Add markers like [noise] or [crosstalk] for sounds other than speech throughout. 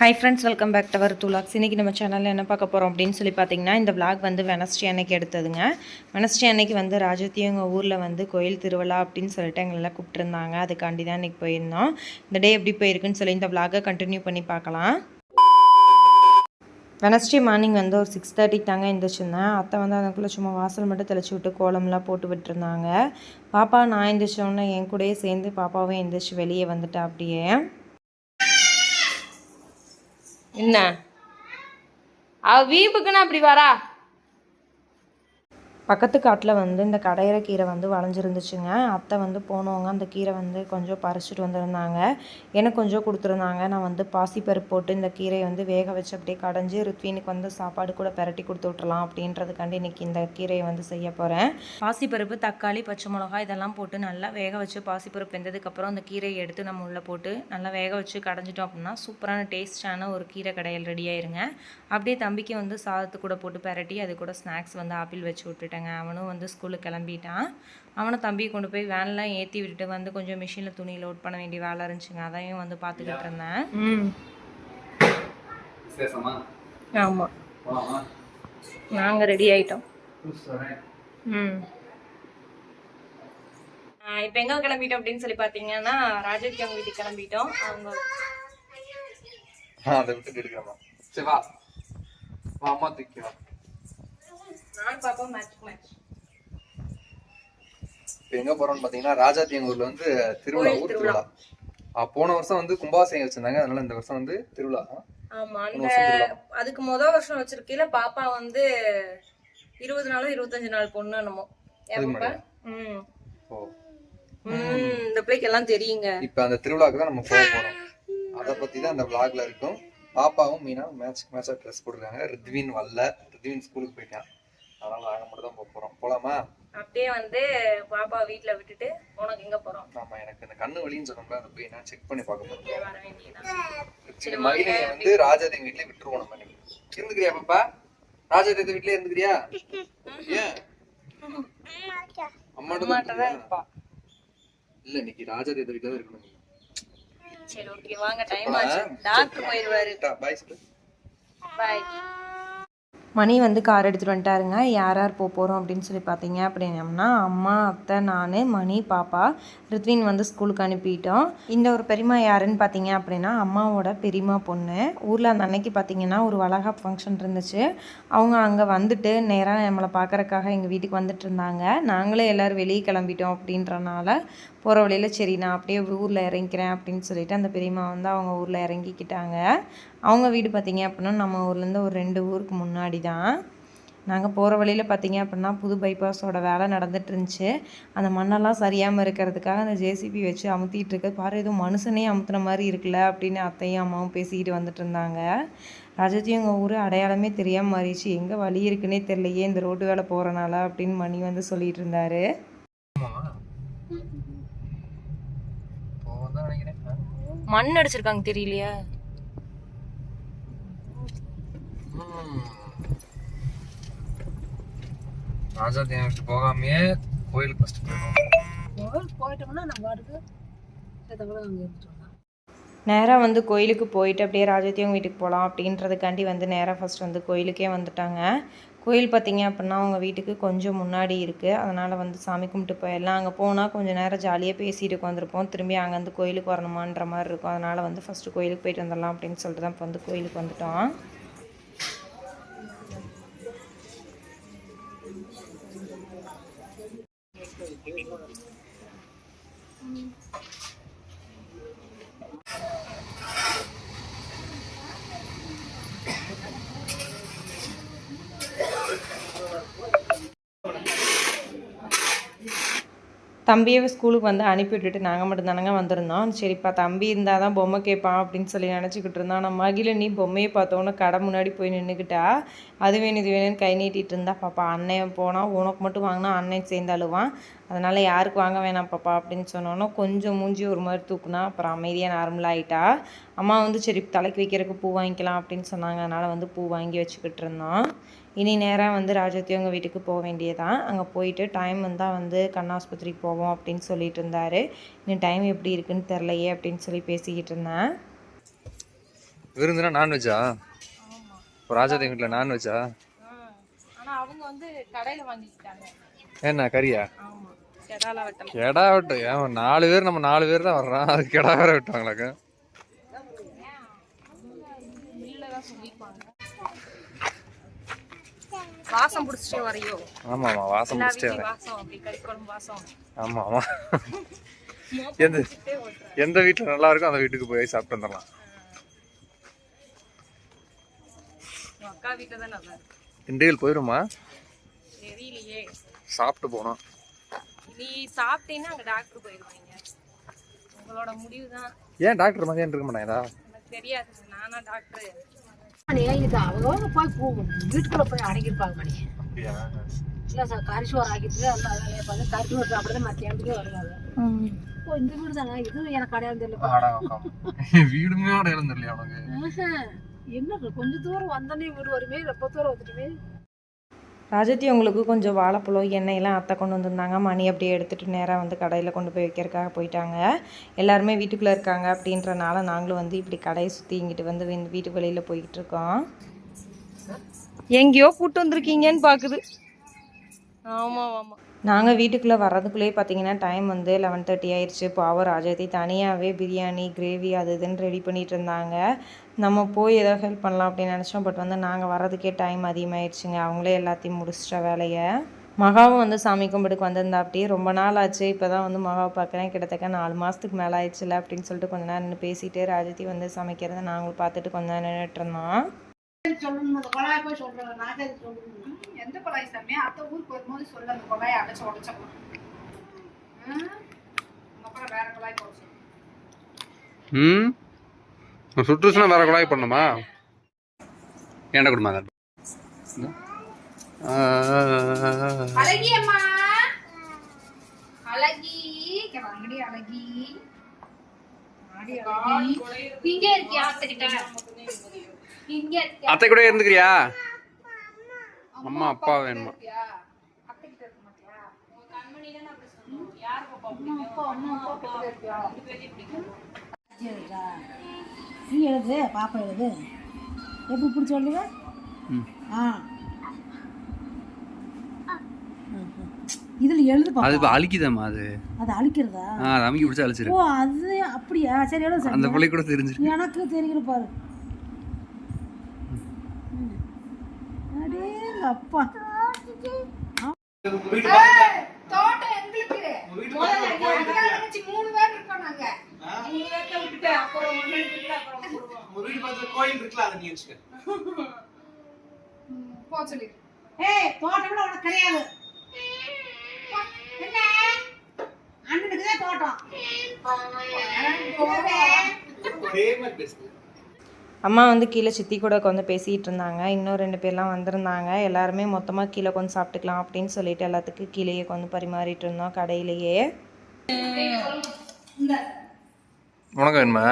Hi friends welcome back our two logs இன்றைக்கி நம்ம சேனலில் என்ன பார்க்க போகிறோம் அப்படின்னு சொல்லி பார்த்தீங்கன்னா இந்த விளாக் வந்து வெனஸ்டே அன்னைக்கு எடுத்ததுங்க. வெனஸ்டே அன்னைக்கு வந்து ராஜத்தி எங்கள் ஊரில் வந்து கோயில் திருவிழா அப்படின்னு சொல்லிட்டு எங்களெல்லாம் கூப்பிட்டுருந்தாங்க. அதுக்காண்டி தான் இன்றைக்கி போயிருந்தோம். இந்த டே எப்படி போயிருக்குன்னு சொல்லி இந்த விளாகை கண்டினியூ பண்ணி பார்க்கலாம். வெனஸ்டே மார்னிங் வந்து ஒரு சிக்ஸ் தேர்ட்டிக்கு தாங்க எழுந்திரிச்சிருந்தேன் அத்தை வந்து அதுக்குள்ளே சும்மா வாசல் மட்டும் தெளிச்சு விட்டு கோலம்லாம் போட்டு விட்டுருந்தாங்க. பாப்பா நான் எழுந்திரிச்சோன்னே என் கூடயே சேர்ந்து பாப்பாவும் எழுந்திரிச்சு வெளியே வந்துட்டேன் அப்படியே. என்ன? அவ வீம்புக்குன்னா அப்படி வரா? பக்கத்து காட்டில் வந்து இந்த கடையிற கீரை வந்து வளைஞ்சிருந்துச்சுங்க. அத்தை வந்து போனவங்க அந்த கீரை வந்து கொஞ்சம் பறிச்சுட்டு வந்திருந்தாங்க. எனக்கு கொஞ்சம் கொடுத்துருந்தாங்க. நான் வந்து பாசிப்பருப்பு போட்டு இந்த கீரையை வந்து வேக வச்சு அப்படியே கடைஞ்சி ருத்வீனுக்கு வந்து சாப்பாடு கூட பரட்டி கொடுத்து விட்றலாம் அப்படின்றதுக்காண்டி இன்னைக்கு இந்த கீரையை வந்து செய்ய போகிறேன் பாசிப்பருப்பு தக்காளி பச்சை மிளகாய் இதெல்லாம் போட்டு நல்லா வேக வச்சு பாசிப்பருப்பு வெந்ததுக்கப்புறம் அந்த கீரையை எடுத்து நம்ம உள்ளே போட்டு நல்லா வேக வச்சு கடைஞ்சிட்டோம் அப்படின்னா சூப்பரான டேஸ்டான ஒரு கீரை கடையில் ரெடி ஆயிருங்க. அப்படியே தம்பிக்கு வந்து சாதத்து கூட போட்டு பரட்டி அது கூட ஸ்நாக்ஸ் வந்து ஆப்பிள் வச்சு விட்டுட்டேன் விட்டுட்டேங்க அவனும் வந்து ஸ்கூலுக்கு கிளம்பிட்டான். அவனை தம்பியை கொண்டு போய் வேன்லாம் ஏற்றி விட்டுட்டு வந்து கொஞ்சம் மிஷினில் துணி லோட் பண்ண வேண்டிய வேலை இருந்துச்சுங்க. அதையும் வந்து பார்த்துக்கிட்டு இருந்தேன். ஆமாம் நாங்கள் ரெடி ஆயிட்டோம். ம். இப்போ எங்கே கிளம்பிட்டோம் அப்படின்னு சொல்லி பார்த்தீங்கன்னா ராஜகி அவங்க வீட்டுக்கு கிளம்பிட்டோம். அவங்க அதை விட்டுட்டு எடுக்கலாமா? சரி வா. அம்மா தூக்கி நான் பாப்போம் மேட்ச் மேட்ச் இப்போ எங்க போறோம்னு பாத்தீங்கன்னா ராஜாத்தி எங்க ஊர்ல வந்து திருவிழா ஊர் திருவிழா. போன வருஷம் வந்து கும்பாசையம் வச்சிருந்தாங்க. அதனால இந்த வருஷம் வந்து திருவிழா. ஆமா அந்த அதுக்கு முத வருஷம் வச்சிருக்கையில பாப்பா வந்து இருபது நாளோ இருபத்தஞ்சு நாள் பொண்ணு என்னமோ. பாப்பா? இந்த பிள்ளைக்கு எல்லாம் தெரியுங்க. இப்போ அந்த திருவிழாக்கு தான் நம்ம போக போறோம். அதை பத்தி தான் அந்த vlogல இருக்கும். பாப்பாவும் மீனா மேட்ச் மேட்சா ட்ரெஸ் போட்டுருக்காங்க. ரித்வின் வரல. ரித்வின் ஸ்கூலுக்கு போயிட்டான். அதனால நாங்க மட்டும் தான் போக போறோம். போலாமா? அப்படியே வந்து பாப்பா வீட்ல விட்டுட்டு உனக்கு எங்க போறோம்? ஆமா எனக்கு இந்த கண்ணு வலின்னு சொன்னோம்ல அதை போய் நான் செக் பண்ணி பார்க்க போறோம் அப்படியே வர வேண்டியதான் மகிழியை வந்து ராஜாதேவி வீட்லயே விட்டுருவோம் நம்ம இன்னைக்கு. இருந்துக்கிறியா பாப்பா? ராஜாதேவி வீட்லயே இருந்துக்கிறியா? ஏன்? அம்மாட்ட தான் இருப்பியா? இல்ல இன்னைக்கு ராஜாதேவி வீட்ல தான் இருக்கணும். சரி ஓகே வாங்க டைம் ஆச்சு. டாக்டர் bye சொல்லு. பாய் மணி வந்து கார் எடுத்துகிட்டு வந்துட்டாருங்க. யார் யார் போக போகிறோம் அப்படின்னு சொல்லி பார்த்தீங்க அப்படின்னம்னா அம்மா அத்தை நான் மணி பாப்பா ரித்வின் வந்து ஸ்கூலுக்கு அனுப்பிட்டோம். இந்த ஒரு பெரியம்மா யாருன்னு பார்த்தீங்க அப்படின்னா அம்மாவோட பெரியம்மா பொண்ணு. ஊரில் அந்த அன்னைக்கு பார்த்தீங்கன்னா ஒரு வளகா ஃபங்க்ஷன் இருந்துச்சு. அவங்க அங்கே வந்துட்டு நேராக நம்மளை பார்க்குறக்காக எங்கள் வீட்டுக்கு வந்துட்டு இருந்தாங்க. நாங்களே எல்லோரும் வெளியே கிளம்பிட்டோம் அப்படின்றனால போகிற வழியில் சரி நான் அப்படியே ஊரில் இறங்கிக்கிறேன் அப்படின்னு சொல்லிட்டு அந்த பெரியம்மா வந்து அவங்க ஊரில் இறங்கிக்கிட்டாங்க. அவங்க வீடு பார்த்தீங்க அப்படின்னா நம்ம ஊர்லேருந்து ஒரு ரெண்டு ஊருக்கு முன்னாடி தான். நாங்கள் போகிற வழியில் பார்த்தீங்க அப்படின்னா புது பைபாஸோட வேலை நடந்துட்டு இருந்துச்சு அந்த மண்ணெல்லாம் சரியாமல் இருக்கிறதுக்காக அந்த ஜேசிபி வச்சு அமுத்திட்டு இருக்கு. பாரு ஏதோ மனுஷனே அமுத்துன மாதிரி இருக்குல்ல அப்படின்னு அத்தையும் அம்மாவும் பேசிக்கிட்டு வந்துட்டு இருந்தாங்க ராஜத்தையும் எங்கள் ஊர் அடையாளமே தெரியாமல் மாறிடுச்சு. எங்கே வழி இருக்குன்னே தெரியலையே இந்த ரோட்டு வேலை போகிறனால அப்படின்னு மணி வந்து சொல்லிட்டு இருந்தாரு ஆமாவா? போவோம் தான் நினைக்கிறேன். ஆ? மண் அடிச்சிருக்காங்க தெரியலையா. ம். ராஜாதேவி வீட்டு போகாமயே கோயிலுக்கு ஃபர்ஸ்ட் போயிடும் நேராக வந்து கோயிலுக்கு போயிட்டு அப்படியே ராஜத்தியம் வீட்டுக்கு போகலாம் அப்படின்றதுக்காண்டி வந்து நேராக ஃபஸ்ட் வந்து கோயிலுக்கே வந்துட்டாங்க. கோயில் பார்த்தீங்க அப்படின்னா அவங்க வீட்டுக்கு கொஞ்சம் முன்னாடி இருக்குது அதனால் வந்து சாமி கும்பிட்டு போயிடலாம். அங்கே போனால் கொஞ்சம் நேரம் ஜாலியாக பேசிட்டு உட்காந்துருப்போம் திரும்பி அங்கேருந்து கோயிலுக்கு வரணுமான்ற மாதிரி இருக்கும். அதனால் வந்து ஃபஸ்ட்டு கோயிலுக்கு போயிட்டு வந்துடலாம் அப்படின்னு சொல்லிட்டு தான் இப்போ வந்து கோயிலுக்கு வந்துட்டோம். தம்பியை ஸ்கூலுக்கு வந்து அனுப்பி விட்டுட்டு நாங்கள் மட்டும்தானங்க வந்திருந்தோம். சரிப்பா தம்பி இருந்தால் தான் பொம்மை கேட்பான் அப்படின்னு சொல்லி நினச்சிக்கிட்டு இருந்தோம் ஆனால் மகிழ நீ பொம்மையை பார்த்தோன்னே கடை முன்னாடி போய் நின்றுக்கிட்டா அது வேணும் இது வேணும்னு கை நீட்டிகிட்டு இருந்தா பாப்பா அண்ணன் போனால் உனக்கு மட்டும் வாங்கினா அண்ணன் சேர்ந்து அழுவான் அதனால் யாருக்கு வாங்க வேணாம் பாப்பா அப்படின்னு சொன்னோன்னே கொஞ்சம் மூஞ்சி ஒரு மாதிரி தூக்குனா அப்புறம் அமைதியாக நார்மலாக ஆயிட்டா. அம்மா வந்து சரி தலைக்கு வைக்கிறதுக்கு பூ வாங்கிக்கலாம் அப்படின்னு சொன்னாங்க. அதனால் வந்து பூ வாங்கி வச்சுக்கிட்டு இருந்தோம் இனி நேராக வந்து ராஜத்தியவங்க வீட்டுக்கு போக வேண்டியதான் அங்கே போயிட்டு டைம் வந்தால் வந்து கண்ணாஸ்பத்திரிக்கு போவோம் அப்படின்னு சொல்லிட்டு இருந்தாரு. இன்னும் டைம் எப்படி இருக்குன்னு தெரிலையே அப்படின்னு சொல்லி பேசிக்கிட்டு இருந்தேன். விருந்துனா நான்வெஜ்ஜா ராஜாதி வீட்டில் நான்வெஜ்ஜா அவங்க வந்து கடையில வாங்கிக்கிட்டாங்க. என்ன கறியா? கெடா வெட்டு ஏன் நாலு பேர் நம்ம நாலு பேர் தான் வர்றோம். அது கெடா வேற வெட்டுவாங்களாக்கா வாசம் பிடிச்சிட்டே வரையோ? வாசம் வாசம் ஆமா ஆமா எந்த எந்த வீட்டில் நல்லா இருக்கோ அந்த வீட்டுக்கு போய் சாப்பிட்டு வந்துடலாம். அக்கா வீட்டுல தான் நல்லா இருக்கு. திண்டுக்கல் போயிருமா? தெரியலையே. சாப்பிட்டு போனோம். நீ சாப்பிட்டீங்கன்னா அங்க டாக்டர் போயிருவீங்க. உங்களோட முடிவு தான் ஏன் டாக்டர் மதியம் இருக்க மாட்டாங்களா? எனக்கு தெரியாது நானா டாக்டர் இது அவங்க போய் வீட்டுக்குள்ள போய் அடங்கியிருப்பாங்க மணி. இல்லை சார் கரிசோறு ஆக்கிட்டு அந்த வேலையை பார்த்து கறிசோறு சாப்பிட்டு மத்தியானத்துக்கு வருவாங்க ஓ இந்த வீடு தானே? இது எனக்கு அடையாளம் தெரியல. வீடுமே அடையாளம் தெரியல உனக்கு ஆஹா. என்ன கொஞ்சம் தூரம் வந்தோடனே வீடு வருமே ரொம்ப தூரம் வந்துட்டுமே. ராஜத்தி உங்களுக்கு கொஞ்சம் வாழைப்பழம் எண்ணெயெல்லாம் அத்தை கொண்டு வந்திருந்தாங்க. மணி அப்படியே எடுத்துகிட்டு நேராக வந்து கடையில் கொண்டு போய் வைக்கிறதுக்காக போயிட்டாங்க. எல்லாருமே வீட்டுக்குள்ளே இருக்காங்க அப்படின்றனால நாங்களும் வந்து இப்படி கடையை சுற்றி இங்கிட்டு வந்து வீட்டு வெளியில் போய்கிட்டு இருக்கோம். எங்கேயோ கூட்டு வந்திருக்கீங்கன்னு பார்க்குது ஆமா ஆமா. நாங்கள் வீட்டுக்குள்ளே வர்றதுக்குள்ளேயே பார்த்தீங்கன்னா டைம் வந்து லெவன் தேர்ட்டி ஆயிடுச்சு பாவம் ராஜாத்தி தனியாகவே பிரியாணி கிரேவி அது இதுன்னு ரெடி பண்ணிட்டு இருந்தாங்க. நம்ம போய் ஏதோ ஹெல்ப் பண்ணலாம் அப்படின்னு நினச்சோம். பட் வந்து நாங்கள் வர்றதுக்கே டைம் அதிகமாகிடுச்சுங்க அவங்களே எல்லாத்தையும் முடிச்சிட்ட வேலையை. மகாவும் வந்து சாமி கும்பிடுக்கு வந்திருந்தா அப்படியே ரொம்ப நாள் ஆச்சு. இப்போ தான் வந்து மகாவை பார்க்குறேன். கிட்டத்தட்ட நாலு மாதத்துக்கு மேலே ஆயிடுச்சுல அப்படின்னு சொல்லிட்டு கொஞ்ச நேரம் நின்று பேசிட்டு ராஜத்தி வந்து சமைக்கிறத நாங்களும் பார்த்துட்டு கொஞ்ச நேரம் நின்றுட்டு இருந்தோம். எந்த கொழாய் சாமி? அத்தை ஊருக்கு வரும்போது சொல்ல அந்த கொழாயை அடைச்சு உடச்சப்போம் அப்புறம் வேற கொழாய் போட சொல்லு. ம்? சுற்றுச்சுனா வேற குழாய் பண்ணுமா ஏன்டா கொடுமா அத்தை கூட இருந்துக்கிறியா அம்மா அப்பா வேணுமா அம்மா அப்பா அம்மா அப்பா பக்கத்துல இருக்கியா நீ எழுது பாப்பா எழுது. எப்படி பிடிச்சி சொல்லுங்க ஆ. இதுல எழுது அது இப்போ அழிக்குதாம்மா அது. அது அழிக்கிறதா? ஆ அது அமைக்கி பிடிச்சா அழிச்சிரு ஓ அது அப்படியா? சரி எழுது அந்த சாமி. பிள்ளை கூட தெரிஞ்சிருக்கு. எனக்கு தெரியல பாரு. அடேங்க அப்பா தோட்டம் எங்களுக்கு முதல்ல எங்க அக்கா தங்கச்சி மூணு பேர் இருக்கோம் நாங்க மூணு பேர்த்த விட்டுட்டு அப்புறம் ஒண்ணு எடுத்துட்டு அப்புறம் போடுவோம். ம், போ சொல்லி. ஏய் தோட்டம் கூட உனக்கு கிடையாது போ, என்ன? அண்ணனுக்கு தான் தோட்டம். அம்மா வந்து கீழே சித்தி கூட உட்காந்து பேசிகிட்டு இருந்தாங்க. இன்னும் ரெண்டு பேர்லாம் வந்திருந்தாங்க. எல்லாருமே மொத்தமாக கீழே கொஞ்சம் சாப்பிட்டுக்கலாம் அப்படின்னு சொல்லிட்டு எல்லாத்துக்கும் கீழேயே கொஞ்சம் பரிமாறிட்டு இருந்தோம் கடையிலேயே. உனக்கு வேணுமா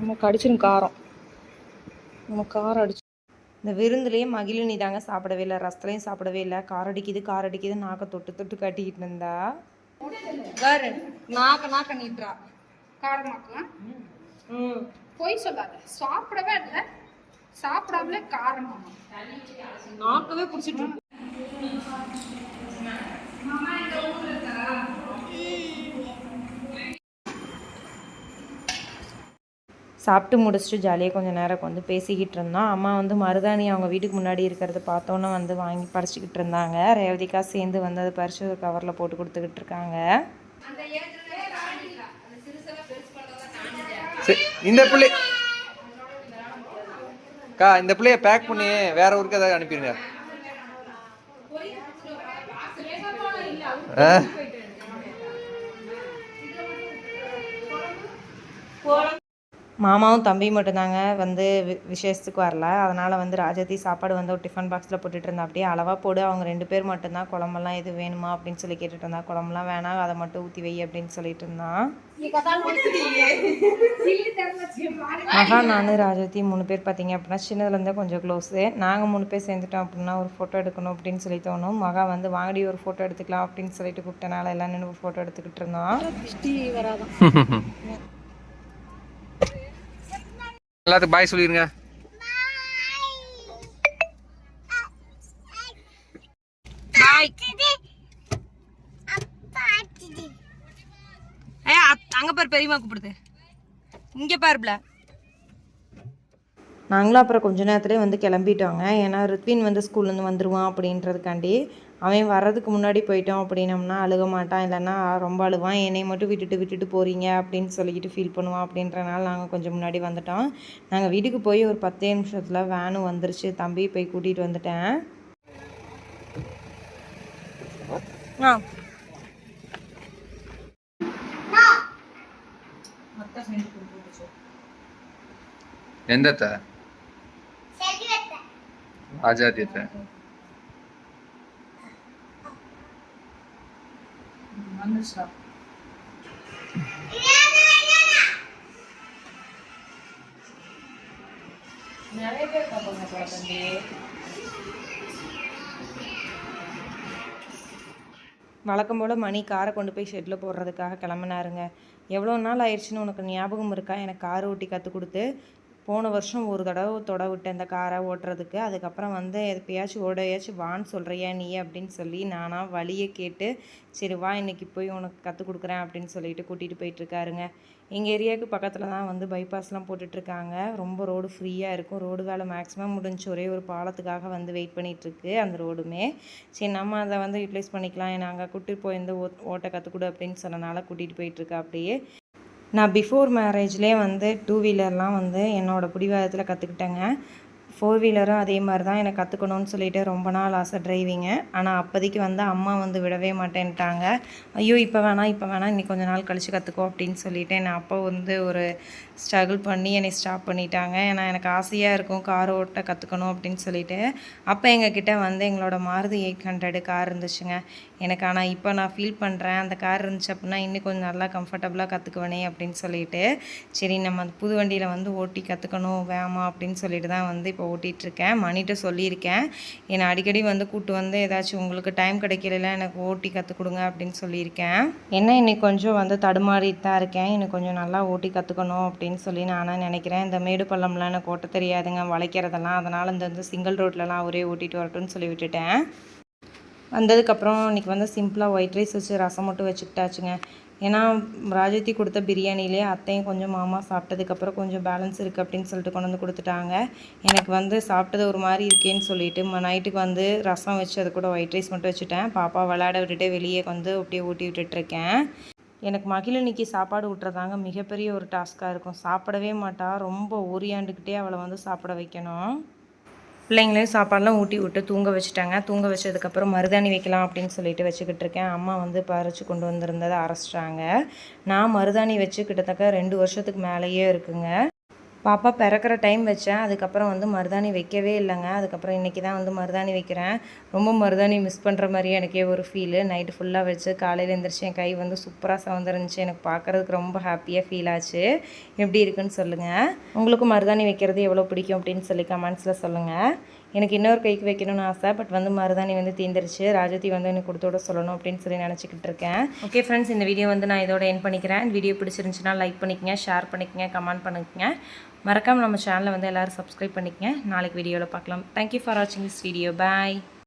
நமக்கு அடிச்சிடும் காரம். நம்ம காரம் அடிச்சு இந்த விருந்துலேயே மகிழினி தாங்க சாப்பிடவே இல்லை ரசத்துலையும் சாப்பிடவே இல்லை. காரம் அடிக்குது காரம் அடிக்குது நாக்கை தொட்டு தொட்டு காட்டிக்கிட்டு இருந்தா? பாரு நாக்க நாக்க நீட்டுறா. காரமாக்கலாம் பொய் சொல்லாத. சாப்பிடவே இல்லை. சாப்பிடாமலே காரமா நாக்கவே பிடிச்சிட்டு சாப்பிட்டு முடிச்சுட்டு ஜாலியாக கொஞ்சம் நேரம் வந்து பேசிக்கிட்டு இருந்தோம் அம்மா வந்து மருதாணி அவங்க வீட்டுக்கு முன்னாடி இருக்கிறத பார்த்தோன்னே வந்து வாங்கி பறிச்சுக்கிட்டு இருந்தாங்க. ரேவதிக்கா சேர்ந்து வந்து அதை பறித்து ஒரு கவரில் போட்டு கொடுத்துக்கிட்டு இருக்காங்க. சரி இந்த பிள்ளை அக்கா இந்த பிள்ளைய பேக் பண்ணி வேற ஊருக்கு ஏதாவது அனுப்பிடுங்க. ஆ? மாமாவும் தம்பியும் மட்டும்தாங்க வந்து வி- விசேஷத்துக்கு வரல. அதனால் வந்து ராஜதி சாப்பாடு வந்து ஒரு டிஃபன் பாக்ஸில் போட்டுட்டு இருந்தா. அப்படியே அளவாக போடு. அவங்க ரெண்டு பேர் மட்டும்தான் குழம்பெல்லாம் எது வேணுமா? அப்படின்னு சொல்லி கேட்டுட்டு இருந்தா. குழம்புலாம் வேணாம். அதை மட்டும் ஊற்றி வை அப்படின்னு சொல்லிட்டு இருந்தான் மகா நான் ராஜதி மூணு பேர் பார்த்தீங்க அப்படின்னா சின்னதுலேருந்தே கொஞ்சம் க்ளோஸு நாங்கள் மூணு பேர் சேர்ந்துட்டோம் அப்படின்னா ஒரு ஃபோட்டோ எடுக்கணும் அப்படின்னு சொல்லி தோணும். மகா வந்து வாங்கடி ஒரு ஃபோட்டோ எடுத்துக்கலாம் அப்படின்னு சொல்லிட்டு கூப்பிட்டனால எல்லாம் நின்று ஃபோட்டோ எடுத்துக்கிட்டு இருந்தோம் [laughs] எல்லாத்துக்கும் பாய் ஏ அங்க பாரு பெரியம்மா கூப்பிடுது. இங்க பாருப்ல. நாங்களும் அப்புறம் கொஞ்ச நேரத்துலேயே வந்து கிளம்பிட்டோங்க. ஏன்னா ரித்வின் வந்து ஸ்கூல்லேருந்து வந்துடுவான் அப்படின்றதுக்காண்டி அவன் வர்றதுக்கு முன்னாடி போயிட்டோம் அப்படின்னம்னா அழுக மாட்டான். இல்லைன்னா ரொம்ப அழுவான். என்னை மட்டும் விட்டுட்டு விட்டுட்டு போகிறீங்க அப்படின்னு சொல்லிக்கிட்டு ஃபீல் பண்ணுவான் அப்படின்றனால நாங்கள் கொஞ்சம் முன்னாடி வந்துட்டோம். நாங்கள் வீட்டுக்கு போய் ஒரு பத்தே நிமிஷத்தில் வேனும் வந்துருச்சு. தம்பி போய் கூட்டிகிட்டு வந்துட்டேன். ஆ. எந்த அத்தை? வழக்கம் போல் மணி காரை கொண்டு போய் ஷெட்டில் போடுறதுக்காக கிளம்புனாருங்க எவ்வளோ நாள் ஆயிடுச்சுன்னு உனக்கு ஞாபகம் இருக்கா எனக்கு கார் ஓட்டி கற்றுக் கொடுத்து போன வருஷம் ஒரு தடவை தொட விட்டேன் இந்த காரை ஓட்டுறதுக்கு. அதுக்கப்புறம் வந்து எப்பயாச்சும் ஓடையாச்சும் வான்னு சொல்கிறியா நீ? அப்படின்னு சொல்லி நானாக வழியை கேட்டு சரி வா இன்னைக்கு போய் உனக்கு கற்றுக் கொடுக்குறேன் அப்படின்னு சொல்லிட்டு கூட்டிகிட்டு போயிட்டுருக்காருங்க எங்கள் ஏரியாவுக்கு பக்கத்தில் தான் வந்து பைபாஸ்லாம் போட்டுட்ருக்காங்க ரொம்ப ரோடு ஃப்ரீயாக இருக்கும். ரோடு வேலை மேக்ஸிமம் முடிஞ்சு ஒரே ஒரு பாலத்துக்காக வந்து வெயிட் பண்ணிகிட்ருக்கு அந்த ரோடுமே சரி நம்ம அதை வந்து யூட்டிலைஸ் பண்ணிக்கலாம். நாங்கள் கூட்டிகிட்டு போய் இந்த ஓ- ஓட்ட கற்றுக்கொடு அப்படின்னு சொன்னனால கூட்டிகிட்டு போயிட்டுருக்கா அப்படியே. நான் பிஃபோர் மேரேஜ்லேயே வந்து டூ வீலர்லாம் வந்து என்னோடய பிடிவாதத்தில் கற்றுக்கிட்டேங்க ஃபோர் வீலரும் அதே மாதிரி தான் எனக்கு கற்றுக்கணும்னு சொல்லிட்டு ரொம்ப நாள் ஆசை டிரைவிங்கு ஆனால் அப்போதைக்கு வந்து அம்மா வந்து விடவே மாட்டேன்ட்டாங்க. ஐயோ இப்போ வேணாம் இப்போ வேணாம் இன்னைக்கு கொஞ்ச நாள் கழித்து கற்றுக்கோ அப்படின்னு சொல்லிட்டு என் அப்போ வந்து ஒரு ஸ்ட்ரகிள் பண்ணி என்னை ஸ்டாப் பண்ணிட்டாங்க. ஏன்னா எனக்கு ஆசையாக இருக்கும் கார் ஓட்ட கற்றுக்கணும் அப்படின்னு சொல்லிட்டு. அப்போ எங்ககிட்ட வந்து எங்களோட மாருதி எயிட் ஹண்ட்ரடு கார் இருந்துச்சுங்க. எனக்கு ஆனால் இப்போ நான் ஃபீல் பண்ணுறேன் அந்த கார் இருந்துச்சு அப்படின்னா இன்னும் கொஞ்சம் நல்லா கம்ஃபர்டபுளாக கற்றுக்குவேனே அப்படின்னு சொல்லிட்டு சரி நம்ம அந்த புது வண்டியில் வந்து ஓட்டி கற்றுக்கணும் வேமா அப்படின்னு சொல்லிட்டு தான் வந்து இப்போ ஓட்டிகிட்ருக்கேன் மணிகிட்ட சொல்லியிருக்கேன். என்னை அடிக்கடி வந்து கூப்பிட்டு வந்து ஏதாச்சும் உங்களுக்கு டைம் கிடைக்கல எனக்கு ஓட்டி கற்றுக் கொடுங்க அப்படின்னு சொல்லியிருக்கேன். என்ன இன்னைக்கு கொஞ்சம் வந்து தடுமாறிட்டு தான் இருக்கேன். எனக்கு கொஞ்சம் நல்லா ஓட்டி கற்றுக்கணும் அப்படின்னு அப்படின்னு சொல்லி நானும் நினைக்கிறேன். இந்த மேடு பள்ளம்லாம் எனக்கு ஓட்ட தெரியாதுங்க. வளைக்கிறதெல்லாம். அதனால் இந்த வந்து சிங்கிள் ரோட்லலாம் அவரே ஓட்டிகிட்டு வரட்டும்னு சொல்லி விட்டுட்டேன். வந்ததுக்கப்புறம் இன்றைக்கி வந்து சிம்பிளாக ஒயிட் ரைஸ் வச்சு ரசம் மட்டும் வச்சுக்கிட்டாச்சுங்க. ஏன்னா ராஜத்தி கொடுத்த பிரியாணிலே அத்தையும் கொஞ்சம் மாமா சாப்பிட்டதுக்கப்புறம் கொஞ்சம் பேலன்ஸ் இருக்குது அப்படின்னு சொல்லிட்டு கொண்டு வந்து கொடுத்துட்டாங்க. எனக்கு வந்து சாப்பிட்டது ஒரு மாதிரி இருக்கேன்னு சொல்லிட்டு நைட்டுக்கு வந்து ரசம் வச்சு அது கூட ஒயிட் ரைஸ் மட்டும் வச்சுட்டேன். பாப்பா விளையாட விட்டுட்டு வெளியே வந்து அப்படியே ஊட்டி விட்டுட்ருக்கேன் எனக்கு மகிழினிக்கு சாப்பாடு ஊட்டுறதாங்க மிகப்பெரிய ஒரு டாஸ்க்காக இருக்கும். சாப்பிடவே மாட்டா. ரொம்ப ஓரியாண்டுக்கிட்டே அவளை வந்து சாப்பிட வைக்கணும். பிள்ளைங்களையும் சாப்பாடெலாம் ஊட்டி விட்டு தூங்க வச்சுட்டாங்க. தூங்க வச்சதுக்கப்புறம் மருதாணி வைக்கலாம் அப்படின்னு சொல்லிட்டு வச்சுக்கிட்டு இருக்கேன். அம்மா வந்து பறித்து கொண்டு வந்திருந்ததை அரைச்சிட்டாங்க. நான் மருதாணி வச்சு கிட்டத்தட்ட ரெண்டு வருஷத்துக்கு மேலேயே இருக்குங்க. பாப்பா பிறக்கிற டைம் வச்சேன். அதுக்கப்புறம் வந்து மருதாணி வைக்கவே இல்லைங்க. அதுக்கப்புறம் இன்றைக்கி தான் வந்து மருதாணி வைக்கிறேன். ரொம்ப மருதாணி மிஸ் பண்ணுற மாதிரியே எனக்கே ஒரு ஃபீலு நைட்டு ஃபுல்லாக வச்சு காலையில் எழுந்திரிச்சு என் கை வந்து சூப்பராக சவந்துருந்துச்சு. எனக்கு பார்க்குறதுக்கு ரொம்ப ஹாப்பியாக ஃபீல் ஆச்சு. எப்படி இருக்குன்னு சொல்லுங்கள் உங்களுக்கு மருதாணி வைக்கிறது எவ்வளோ பிடிக்கும் அப்படின்னு சொல்லி கமெண்ட்ஸில் சொல்லுங்கள் எனக்கு இன்னொரு கைக்கு வைக்கணும்னு ஆசை பட் வந்து மருதாணி வந்து தீந்துருச்சு. ராஜதி வந்து எனக்கு கொடுத்தோட சொல்லணும் அப்படின்னு சொல்லி நினச்சிக்கிட்டு இருக்கேன். ஓகே ஃப்ரெண்ட்ஸ் இந்த வீடியோ வந்து நான் இதோட என் பண்ணிக்கிறேன். வீடியோ பிடிச்சிருந்துச்சுன்னா லைக் பண்ணிக்கங்க ஷேர் பண்ணிக்கங்க கமெண்ட் பண்ணிக்கங்க மறக்காமல் நம்ம சேனலை வந்து எல்லோரும் சப்ஸ்கிரைப் பண்ணிக்கங்க. நாளைக்கு வீடியோவில் பார்க்கலாம். தேங்க்யூ ஃபார் வாட்சிங் திஸ் வீடியோ பாய்